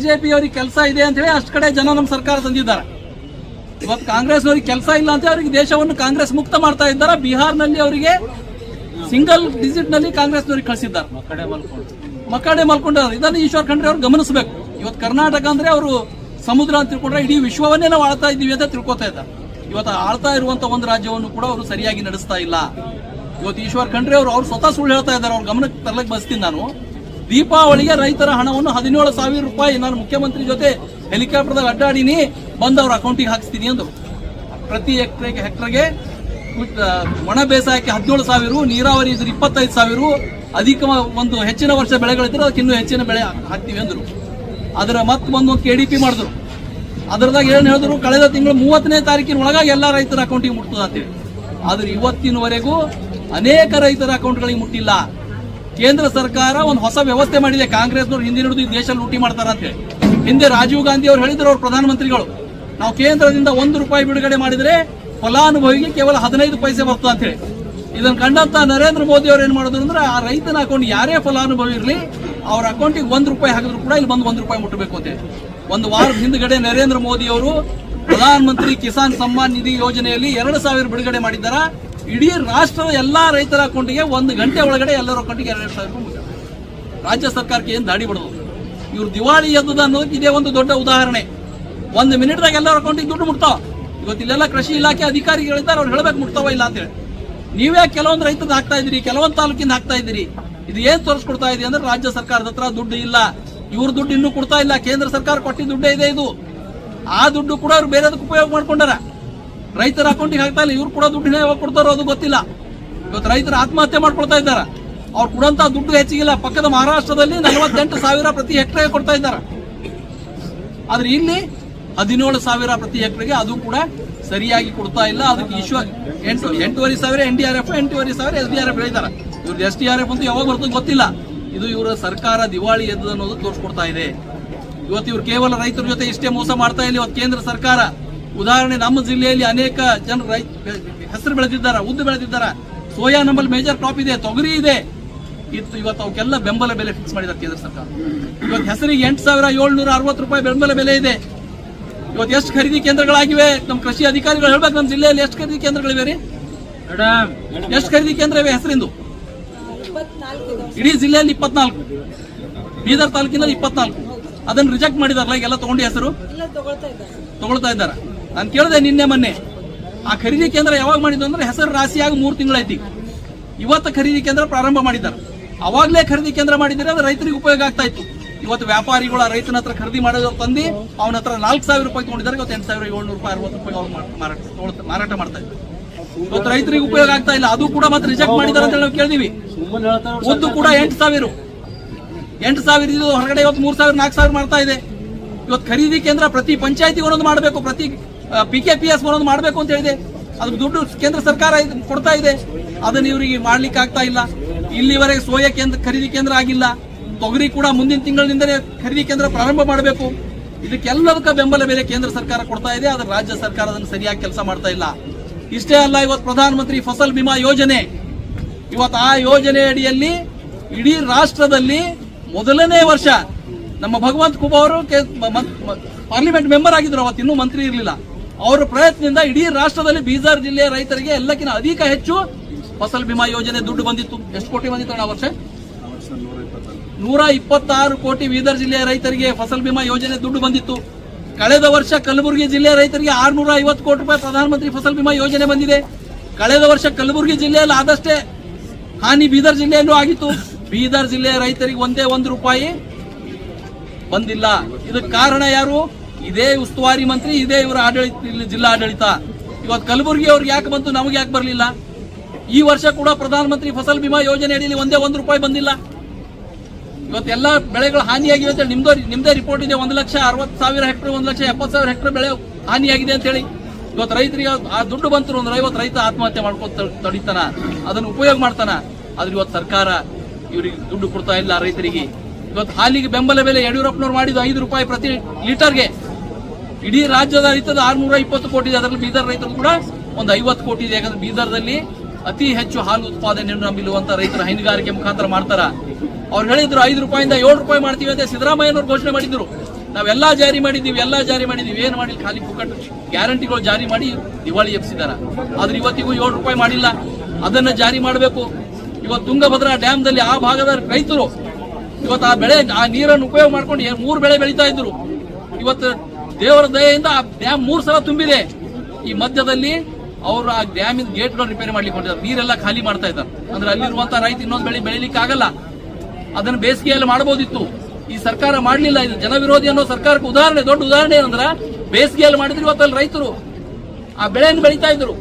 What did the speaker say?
BJP ಅವ್ರಿಗೆ ಕೆಲಸ ಇದೆ ಅಂತ ಹೇಳಿ ಅಷ್ಟು ಕಡೆ ಜನ ನಮ್ಮ ಸರ್ಕಾರ ತಂದಿದ್ದಾರೆ. ಇವತ್ತು ಕಾಂಗ್ರೆಸ್ ಅವರಿಗೆ ಕೆಲಸ ಇಲ್ಲ ಅಂತ ಅವರಿಗೆ ದೇಶವನ್ನು ಕಾಂಗ್ರೆಸ್ ಮುಕ್ತ ಮಾಡ್ತಾ ಇದ್ದಾರೆ? ಬಿಹಾರ್ನಲ್ಲಿ ಅವರಿಗೆ ಸಿಂಗಲ್ ಡಿಜಿಟ್ನಲ್ಲಿ ಕಾಂಗ್ರೆಸ್ನವರಿಗೆ ಕಳಿಸಿದ್ದಾರೆ. ಮಕ್ಕಳೇ ಮಲ್ಕೊಂಡಿದ್ದಾರೆ ಇದನ್ನು ಈಶ್ವರ್ ಖಂಡ್ರೆ ಅವ್ರು ಗಮನಿಸಬೇಕು. ಇವತ್ತು ಕರ್ನಾಟಕ ಅಂದ್ರೆ ಅವರು ಸಮುದ್ರ ಅಂತ ತಿಳ್ಕೊಂಡ್ರೆ ಇಡೀ ವಿಶ್ವವನ್ನೇ ನಾವು ಆಳ್ತಾ ಇದ್ದೀವಿ ಅಂತ ತಿಳ್ಕೊತಾ ಇದ್ದಾರೆ. ಇವತ್ತು ಆಳ್ತಾ ಇರುವಂತ ಒಂದು ರಾಜ್ಯವನ್ನು ಕೂಡ ಅವರು ಸರಿಯಾಗಿ ನಡೆಸ್ತಾ ಇಲ್ಲ. ಇವತ್ತು ಈಶ್ವರ್ ಖಂಡ್ರೆ ಅವರು ಅವ್ರು ಸ್ವತಃ ಸುಳ್ಳು ಹೇಳ್ತಾ ಇದ್ದಾರೆ. ಅವ್ರ ಗಮನಕ್ಕೆ ತರಲಿಕ್ಕೆ ಬಸ್ತೀನಿ ನಾನು. ದೀಪಾವಳಿಗೆ ರೈತರ ಹಣವನ್ನು ಹದಿನೇಳು ಸಾವಿರ ರೂಪಾಯಿ. ನಾನು ಮುಖ್ಯಮಂತ್ರಿ ಜೊತೆ ಹೆಲಿಕಾಪ್ಟರ್ದಾಗ ಅಡ್ಡಾಡಿನಿ. ಬಂದು ಅವ್ರ ಅಕೌಂಟಿಗೆ ಹಾಕಿಸ್ತೀನಿ ಅಂದರು. ಪ್ರತಿ ಹೆಕ್ಟರ್ಗೆ ಹೆಕ್ಟರ್ಗೆ ಒಣ ಬೇಸಾಯಕ್ಕೆ ಹದಿನೇಳು ಸಾವಿರ, ನೀರಾವರಿ ಇದ್ರೆ ಇಪ್ಪತ್ತೈದು ಸಾವಿರ ಅಧಿಕ ಒಂದು ಹೆಚ್ಚಿನ ವರ್ಷ ಬೆಳೆಗಳಿದ್ರೆ ಅದಕ್ಕೆ ಇನ್ನೂ ಹೆಚ್ಚಿನ ಬೆಳೆ ಹಾಕ್ತೀವಿ ಅಂದರು. ಅದರ ಮತ್ತೆ ಬಂದು ಕೆ ಡಿ ಪಿ ಮಾಡಿದ್ರು. ಅದರದಾಗ ಏನು ಹೇಳಿದ್ರು, ಕಳೆದ ತಿಂಗಳು ಮೂವತ್ತನೇ ತಾರೀಕಿನ ಒಳಗಾಗಿ ಎಲ್ಲ ರೈತರ ಅಕೌಂಟಿಗೆ ಮುಟ್ತದ ಅಂತೇಳಿ ಆದ್ರೆ ಇವತ್ತಿನವರೆಗೂ ಅನೇಕ ರೈತರ ಅಕೌಂಟ್ಗಳಿಗೆ ಮುಟ್ಟಿಲ್ಲ. ಕೇಂದ್ರ ಸರ್ಕಾರ ಒಂದು ಹೊಸ ವ್ಯವಸ್ಥೆ ಮಾಡಿದೆ. ಕಾಂಗ್ರೆಸ್ನವ್ರು ಹಿಂದಿನ ಹಿಡಿದು ಈ ದೇಶ ಲೂಟಿ ಮಾಡ್ತಾರಂತೆ ಹಿಂದೆ ರಾಜೀವ್ ಗಾಂಧಿ ಅವರು ಹೇಳಿದ್ರು ಅವ್ರ ಪ್ರಧಾನಮಂತ್ರಿಗಳು. ನಾವು ಕೇಂದ್ರದಿಂದ ಒಂದು ರೂಪಾಯಿ ಬಿಡುಗಡೆ ಮಾಡಿದ್ರೆ ಫಲಾನುಭವಿಗೆ ಕೇವಲ ಹದಿನೈದು ಪೈಸೆ ಬರ್ತದೆ ಅಂತೇಳಿ ಇದನ್ನು ಕಂಡಂತ ನರೇಂದ್ರ ಮೋದಿ ಅವರು ಏನ್ ಮಾಡಿದ್ರು ಅಂದ್ರೆ ಆ ರೈತನ ಅಕೌಂಟ್ ಯಾರೇ ಫಲಾನುಭವಿ ಇರಲಿ, ಅವ್ರ ಅಕೌಂಟಿಗೆ ಒಂದು ರೂಪಾಯಿ ಹಾಕಿದ್ರು ಕೂಡ ಇಲ್ಲಿ ಬಂದು ಒಂದು ರೂಪಾಯಿ ಮುಟ್ಟಬೇಕು ಅಂತೇಳಿ ಒಂದು ವಾರದ ಹಿಂದ್ಗಡೆ ನರೇಂದ್ರ ಮೋದಿ ಅವರು ಪ್ರಧಾನಮಂತ್ರಿ ಕಿಸಾನ್ ಸಮ್ಮಾನ್ ನಿಧಿ ಯೋಜನೆಯಲ್ಲಿ ಎರಡು ಸಾವಿರ ಬಿಡುಗಡೆ ಮಾಡಿದ್ದಾರ? ಇಡೀ ರಾಷ್ಟ್ರದ ಎಲ್ಲಾ ರೈತರ ಅಕೌಂಟಿಗೆ ಒಂದು ಗಂಟೆ ಒಳಗಡೆ ಎಲ್ಲರ ಅಕೌಂಟಿಗೆ ಎರಡು ಸಾವಿರ ರೂಪಾಯಿ ರಾಜ್ಯ ಸರ್ಕಾರಕ್ಕೆ ಏನು ದಾಡಿ ಬಿಡೋದು? ಇವ್ರು ದಿವಾಳಿ ಎದ್ದದ ಅನ್ನೋದಕ್ಕೆ ಇದೇ ಒಂದು ದೊಡ್ಡ ಉದಾಹರಣೆ. ಒಂದು ಮಿನಿಟ್ದಾಗ ಎಲ್ಲರ ಅಕೌಂಟಿಗೆ ದುಡ್ಡು ಮುಟ್ತಾವ. ಇವತ್ತು ಇಲ್ಲೆಲ್ಲ ಕೃಷಿ ಇಲಾಖೆ ಅಧಿಕಾರಿಗಳಿದ್ದಾರೆ ಅವ್ರು ಹೇಳ್ಬೇಕು ಮುಟ್ತಾವ ಇಲ್ಲ ಅಂತೇಳಿ ನೀವೇ ಕೆಲವೊಂದು ರೈತದ ಹಾಕ್ತಾ ಇದ್ದೀರಿ, ಕೆಲವೊಂದು ತಾಲೂಕಿಂದ ಹಾಕ್ತಾ ಇದ್ದೀರಿ. ಇದು ಏನು ತೋರಿಸ್ಕೊಡ್ತಾ ಇದೆ ಅಂದ್ರೆ ರಾಜ್ಯ ಸರ್ಕಾರದ ಹತ್ರ ದುಡ್ಡು ಇಲ್ಲ. ಇವ್ರ ದುಡ್ಡು ಇನ್ನೂ ಕೊಡ್ತಾ ಇಲ್ಲ. ಕೇಂದ್ರ ಸರ್ಕಾರ ಕೊಟ್ಟಿದ್ದ ದುಡ್ಡೇ ಇದೆ ಇದು. ಆ ದುಡ್ಡು ಕೂಡ ಅವ್ರು ಬೇರೆದಕ್ಕೆ ಉಪಯೋಗ ಮಾಡ್ಕೊಂಡಾರ. ರೈತರ ಅಕೌಂಟಿಗೆ ಹಾಕ್ತಾ ಇಲ್ಲ, ಇವ್ರು ಕೂಡ ದುಡ್ಡಿನ ಯಾವಾಗ ಕೊಡ್ತಾರೋ ಅದು ಗೊತ್ತಿಲ್ಲ. ಇವತ್ತು ರೈತರು ಆತ್ಮಹತ್ಯೆ ಮಾಡ್ಕೊಳ್ತಾ ಇದ್ದಾರೆ. ಅವ್ರು ಕೊಡಂತ ದುಡ್ಡು ಹೆಚ್ಚಿಗಿಲ್ಲ ಪಕ್ಕದ ಮಹಾರಾಷ್ಟ್ರದಲ್ಲಿ ನಲವತ್ತೆಂಟು ಸಾವಿರ ಪ್ರತಿ ಹೆಕ್ಟರ್ಗೆ ಕೊಡ್ತಾ ಇದ್ದಾರೆ. ಆದ್ರೆ ಇಲ್ಲಿ ಹದಿನೇಳು ಸಾವಿರ ಪ್ರತಿ ಹೆಕ್ಟರ್ಗೆ ಅದು ಕೂಡ ಸರಿಯಾಗಿ ಕೊಡ್ತಾ ಇಲ್ಲ. ಅದಕ್ಕೆ ಈಶ್ವರ್ ಎಂಟು, ಎಂಟೂವರೆ ಸಾವಿರ ಎನ್ ಡಿ ಆರ್ ಎಫ್ ಎಂಟೂವರೆ ಸಾವಿರ ಎಸ್ ಡಿ ಆರ್ ಎಫ್ ಹೇಳಿದ್ದಾರೆ. ಇವ್ರದ್ದು ಎಸ್ ಡಿ ಆರ್ ಎಫ್ ಅಂತೂ ಯಾವಾಗ ಬರ್ತದೆ ಗೊತ್ತಿಲ್ಲ. ಇದು ಇವರ ಸರ್ಕಾರ ದಿವಾಳಿ ಎದ್ದು ಅನ್ನೋದು ತೋರಿಸ್ಕೊಡ್ತಾ ಇದೆ. ಇವತ್ತು ಇವ್ರು ಕೇವಲ ರೈತರ ಜೊತೆ ಇಷ್ಟೇ ಮೋಸ ಮಾಡ್ತಾ ಇಲ್ಲ. ಇವತ್ತು ಕೇಂದ್ರ ಸರ್ಕಾರ. ಉದಾಹರಣೆ ನಮ್ಮ ಜಿಲ್ಲೆಯಲ್ಲಿ ಅನೇಕ ಜನರು ರೈ ಹೆಸರು ಬೆಳೆದಿದ್ದಾರೆ ಉದ್ದು ಬೆಳೆದಿದ್ದಾರೆ. ಸೋಯಾ ನಮ್ಮಲ್ಲಿ ಮೇಜರ್ ಕ್ರಾಪ್ ಇದೆ ತೊಗರಿ ಇದೆ. ಇತ್ತು ಇವತ್ತು ಅವಕ್ಕೆಲ್ಲ ಬೆಂಬಲ ಬೆಲೆ ಫಿಕ್ಸ್ ಮಾಡಿದ್ದಾರೆ ಕೇಂದ್ರ ಸರ್ಕಾರ. ಇವತ್ತು ಹೆಸರಿಗೆ ಎಂಟು ಸಾವಿರ ಏಳ್ನೂರ ಅರವತ್ತು ರೂಪಾಯಿ ಬೆಂಬಲ ಬೆಲೆ ಇದೆ. ಇವತ್ತು ಎಷ್ಟು ಖರೀದಿ ಕೇಂದ್ರಗಳಾಗಿವೆ? ನಮ್ಮ ಕೃಷಿ ಅಧಿಕಾರಿಗಳು ಹೇಳ್ಬೇಕು ನಮ್ಮ ಜಿಲ್ಲೆಯಲ್ಲಿ ಎಷ್ಟು ಖರೀದಿ ಕೇಂದ್ರಗಳಿವೆ ರೀ? ಎಷ್ಟು ಖರೀದಿ ಕೇಂದ್ರ ಇವೆ ಹೆಸರಿಂದು? ಇಡೀ ಜಿಲ್ಲೆಯಲ್ಲಿ ಇಪ್ಪತ್ನಾಲ್ಕು. ಬೀದರ್ ತಾಲೂಕಿನಲ್ಲಿ ಇಪ್ಪತ್ನಾಲ್ಕು. ಅದನ್ನು ರಿಜೆಕ್ಟ್ ಮಾಡಿದಾರಲ್ಲ ಈಗೆಲ್ಲ ತಗೊಂಡು ಹೆಸರು? ತಗೊಳ್ತಾ ಇದ್ದಾರೆ? ನಾನು ಕೇಳಿದೆ ನಿನ್ನೆ ಮೊನ್ನೆ. ಆ ಖರೀದಿ ಕೇಂದ್ರ ಯಾವಾಗ ಮಾಡಿದ್ದು ಅಂದ್ರೆ ಹೆಸರು ರಾಶಿಯಾಗಿ ಮೂರು ತಿಂಗಳೈತಿ. ಇವತ್ತು ಖರೀದಿ ಕೇಂದ್ರ ಪ್ರಾರಂಭ ಮಾಡಿದ್ದಾರೆ. ಅವಾಗಲೇ ಖರೀದಿ ಕೇಂದ್ರ ಮಾಡಿದ್ರೆ ಅದು ರೈತರಿಗೆ ಉಪಯೋಗ ಆಗ್ತಾ ಇತ್ತು. ಇವತ್ತು ವ್ಯಾಪಾರಿಗಳು ಆ ರೈತನ ಹತ್ರ ಖರೀದಿ ಮಾಡೋದು ತಂದು ಅವನ ಹತ್ರ ನಾಲ್ಕು ಸಾವಿರ ರೂಪಾಯಿ ತಗೊಂಡಿದ್ದಾರೆ ಇವತ್ತು ಎಂಟು ಸಾವಿರ ಏಳ್ನೂರು ರೂಪಾಯಿ ಅರವತ್ತು ರೂಪಾಯಿ ಅವ್ರು ಮಾರಾಟ ಮಾರಾಟ ಮಾಡ್ತಾ ಇದ್ದಾರೆ. ಇವತ್ತು ರೈತರಿಗೆ ಉಪಯೋಗ ಆಗ್ತಾ ಇಲ್ಲ. ಅದು ಕೂಡ ಮತ್ತೆ ರಿಜೆಕ್ಟ್ ಮಾಡಿದ್ದಾರೆ ಅಂತ ಹೇಳಿ ನಾವು ಕೇಳಿದೀವಿ. ಒಂದು ಕೂಡ ಎಂಟು ಸಾವಿರ. ಎಂಟು ಸಾವಿರ ಇದು ಹೊರಗಡೆ ಇವತ್ತು ಮೂರ್ ಸಾವಿರ ನಾಲ್ಕು ಸಾವಿರ ಮಾಡ್ತಾ ಇದೆ. ಇವತ್ತು ಖರೀದಿ ಕೇಂದ್ರ ಪ್ರತಿ ಪಂಚಾಯತಿಗೆ ಒಂದೊಂದು ಮಾಡಬೇಕು. ಪ್ರತಿ ಪಿ ಕೆ ಪಿ ಎಸ್ ಬರೋದು ಮಾಡಬೇಕು ಅಂತ ಹೇಳಿದೆ. ಅದು ದುಡ್ಡು ಕೇಂದ್ರ ಸರ್ಕಾರ ಕೊಡ್ತಾ ಇದೆ. ಅದನ್ನು ಇವರಿಗೆ ಮಾಡ್ಲಿಕ್ಕೆ ಆಗ್ತಾ ಇಲ್ಲ. ಇಲ್ಲಿವರೆಗೆ ಸೋಯ ಕೇಂದ್ರ ಖರೀದಿ ಕೇಂದ್ರ ಆಗಿಲ್ಲ. ತೊಗರಿ ಕೂಡ ಮುಂದಿನ ತಿಂಗಳಿನಿಂದಲೇ ಖರೀದಿ ಕೇಂದ್ರ ಪ್ರಾರಂಭ ಮಾಡಬೇಕು. ಇದಕ್ಕೆಲ್ಲದಕ್ಕ ಬೆಂಬಲ ಬೆಲೆ ಕೇಂದ್ರ ಸರ್ಕಾರ ಕೊಡ್ತಾ ಇದೆ. ಆದರೆ ರಾಜ್ಯ ಸರ್ಕಾರ ಅದನ್ನು ಸರಿಯಾಗಿ ಕೆಲಸ ಮಾಡ್ತಾ ಇಲ್ಲ. ಇಷ್ಟೇ ಅಲ್ಲ, ಇವತ್ತು ಪ್ರಧಾನಮಂತ್ರಿ ಫಸಲ್ ಬಿಮಾ ಯೋಜನೆ. ಇವತ್ತು ಆ ಯೋಜನೆ ಅಡಿಯಲ್ಲಿ ಇಡೀ ರಾಷ್ಟ್ರದಲ್ಲಿ ಮೊದಲನೇ ವರ್ಷ ನಮ್ಮ ಭಗವಂತ ಕುಮಾರ್ ಅವರು ಪಾರ್ಲಿಮೆಂಟ್ ಮೆಂಬರ್ ಆಗಿದ್ರು ಅವತ್ತು. ಇನ್ನೂ ಮಂತ್ರಿ ಇರಲಿಲ್ಲ. ಅವರ ಪ್ರಯತ್ನದಿಂದ ಇಡೀ ರಾಷ್ಟ್ರದಲ್ಲಿ ಬೀದರ್ ಜಿಲ್ಲೆಯ ರೈತರಿಗೆ ಎಲ್ಲಕ್ಕಿಂತ ಅಧಿಕ ಹೆಚ್ಚು ಫಸಲ್ ಬಿಮಾ ಯೋಜನೆ ದುಡ್ಡು ಬಂದಿತ್ತು. ಎಷ್ಟು ಕೋಟಿ ಬಂದಿತ್ತು ಆ ವರ್ಷ? ನೂರ ಇಪ್ಪತ್ತಾರು ಕೋಟಿ ಬೀದರ್ ಜಿಲ್ಲೆಯ ರೈತರಿಗೆ ಫಸಲ್ ಬಿಮಾ ಯೋಜನೆ ದುಡ್ಡು ಬಂದಿತ್ತು. ಕಳೆದ ವರ್ಷ ಕಲಬುರಗಿ ಜಿಲ್ಲೆಯ ರೈತರಿಗೆ ಆರ್ನೂರ ಐವತ್ತು ಕೋಟಿ ರೂಪಾಯಿ ಪ್ರಧಾನಮಂತ್ರಿ ಫಸಲ್ ಬಿಮಾ ಯೋಜನೆ ಬಂದಿದೆ. ಕಳೆದ ವರ್ಷ ಕಲಬುರಗಿ ಜಿಲ್ಲೆಯಲ್ಲಿ ಆದಷ್ಟೇ ಹಾನಿ ಬೀದರ್ ಜಿಲ್ಲೆಯಲ್ಲೂ ಆಗಿತ್ತು. ಬೀದರ್ ಜಿಲ್ಲೆಯ ರೈತರಿಗೆ ಒಂದೇ ಒಂದು ರೂಪಾಯಿ ಬಂದಿಲ್ಲ. ಇದಕ್ಕೆ ಕಾರಣ ಯಾರು? ಇದೇ ಉಸ್ತುವಾರಿ ಮಂತ್ರಿ, ಇದೇ ಇವರ ಆಡಳಿತ ಜಿಲ್ಲಾ ಆಡಳಿತ. ಇವತ್ತು ಕಲಬುರಗಿ ಅವ್ರಿಗೆ ಯಾಕೆ ಬಂತು, ನಮಗೆ ಯಾಕೆ ಬರಲಿಲ್ಲ? ಈ ವರ್ಷ ಕೂಡ ಪ್ರಧಾನಮಂತ್ರಿ ಫಸಲ್ ಬಿಮಾ ಯೋಜನೆ ಅಡಿಯಲ್ಲಿ ಒಂದೇ ಒಂದು ರೂಪಾಯಿ ಬಂದಿಲ್ಲ. ಇವತ್ತೆಲ್ಲ ಬೆಳೆಗಳು ಹಾನಿಯಾಗಿವೆ ಅಂತ ನಿಮ್ದು, ನಿಮ್ದೇ ರಿಪೋರ್ಟ್ ಇದೆ, ಒಂದು ಲಕ್ಷ ಅರವತ್ತು ಸಾವಿರ ಹೆಕ್ಟರ್, ಒಂದು ಲಕ್ಷ ಎಪ್ಪತ್ತು ಸಾವಿರ ಹೆಕ್ಟರ್ ಬೆಳೆ ಹಾನಿಯಾಗಿದೆ ಅಂತ ಹೇಳಿ. ಇವತ್ತು ರೈತರಿಗೆ ಆ ದುಡ್ಡು ಬಂತು ಅಂದ್ರೆ ಐವತ್ತು ರೈತ ಆತ್ಮಹತ್ಯೆ ಮಾಡ್ಕೊಂಡು ತಡಿತಾನ, ಅದನ್ನು ಉಪಯೋಗ ಮಾಡ್ತಾನ. ಆದ್ರೆ ಇವತ್ತು ಸರ್ಕಾರ ಇವರಿಗೆ ದುಡ್ಡು ಕೊಡ್ತಾ ಇಲ್ಲ ರೈತರಿಗೆ. ಇವತ್ತು ಹಾಲಿಗೆ ಬೆಂಬಲ ಬೆಲೆ ಯಡಿಯೂರಪ್ಪನವ್ರು ಮಾಡಿದ್ದು ಐದು ರೂಪಾಯಿ ಪ್ರತಿ ಲೀಟರ್ಗೆ. ಇಡೀ ರಾಜ್ಯದ ರೈತದ ಆರ್ನೂರ ಇಪ್ಪತ್ತು ಕೋಟಿ ಅದರಲ್ಲಿ ಬೀದರ್ ರೈತರು ಕೂಡ ಒಂದು ಐವತ್ತು ಕೋಟಿ ಇದೆ. ಯಾಕಂದ್ರೆ ಬೀದರ್ದಲ್ಲಿ ಅತಿ ಹೆಚ್ಚು ಹಾಲು ಉತ್ಪಾದನೆಯನ್ನು ನಂಬಿರುವಂತ ರೈತರ ಹೈನುಗಾರಿಕೆ ಮುಖಾಂತರ ಮಾಡ್ತಾರ. ಅವ್ರು ಹೇಳಿದ್ರು ಐದು ರೂಪಾಯಿಂದ ಏಳು ರೂಪಾಯಿ ಮಾಡ್ತೀವಿ ಅಂತ ಸಿದ್ದರಾಮಯ್ಯನವ್ರು ಘೋಷಣೆ ಮಾಡಿದ್ರು. ನಾವೆಲ್ಲ ಜಾರಿ ಮಾಡಿದ್ದೀವಿ, ಎಲ್ಲ ಜಾರಿ ಮಾಡಿದ್ದೀವಿ. ಏನು ಮಾಡಿಲ್ಲ? ಖಾಲಿ ಪುಕ್ಕಟ್ಟು ಗ್ಯಾರಂಟಿಗಳು ಜಾರಿ ಮಾಡಿ ದಿವಾಳಿ ಎಬ್ಸಿದಾರ. ಆದ್ರೆ ಇವತ್ತಿಗೂ ಏಳು ರೂಪಾಯಿ ಮಾಡಿಲ್ಲ. ಅದನ್ನ ಜಾರಿ ಮಾಡಬೇಕು. ಇವತ್ತು ತುಂಗಭದ್ರಾ ಡ್ಯಾಮ್ದಲ್ಲಿ ಆ ಭಾಗದ ರೈತರು ಇವತ್ತು ಆ ಬೆಳೆ, ಆ ನೀರನ್ನು ಉಪಯೋಗ ಮಾಡ್ಕೊಂಡು ಮೂರು ಬೆಳೆ ಬೆಳೀತಾ ಇದ್ರು. ಇವತ್ತು ದೇವರ ದಯೆಯಿಂದ ಆ ಡ್ಯಾಮ್ ಮೂರು ಸಲ ತುಂಬಿದೆ. ಈ ಮಧ್ಯದಲ್ಲಿ ಅವರು ಆ ಡ್ಯಾಮಿನ ಗೇಟ್ ರಿಪೇರಿ ಮಾಡ್ಲಿಕ್ಕೆ ಹೊಂಟಿದ್ದಾರೆ ನೀರೆಲ್ಲ ಖಾಲಿ ಮಾಡ್ತಾ ಇದ್ದಾರೆ. ಅಂದ್ರೆ ಅಲ್ಲಿರುವಂತ ರೈತ ಇನ್ನೊಂದು ಬೆಳೆ ಬೆಳಿಲಿಕ್ಕೆ ಆಗಲ್ಲ ಅದನ್ನ ಬೇಸಿಗೆಯಲ್ಲಿ ಮಾಡಬಹುದಿತ್ತು. ಈ ಸರ್ಕಾರ ಮಾಡಲಿಲ್ಲ. ಇದು ಜನ ವಿರೋಧಿ ಅನ್ನೋ ಸರ್ಕಾರಕ್ಕೆ ಉದಾಹರಣೆ, ದೊಡ್ಡ ಉದಾಹರಣೆ ಏನಂದ್ರ ಬೇಸಿಗೆಯಲ್ಲಿ ಮಾಡಿದ್ರು ಇವತ್ತಲ್ಲಿ ರೈತರು. ಆ ಬೆಳೆಯನ್ನು ಬೆಳೀತಾ ಇದ್ರು.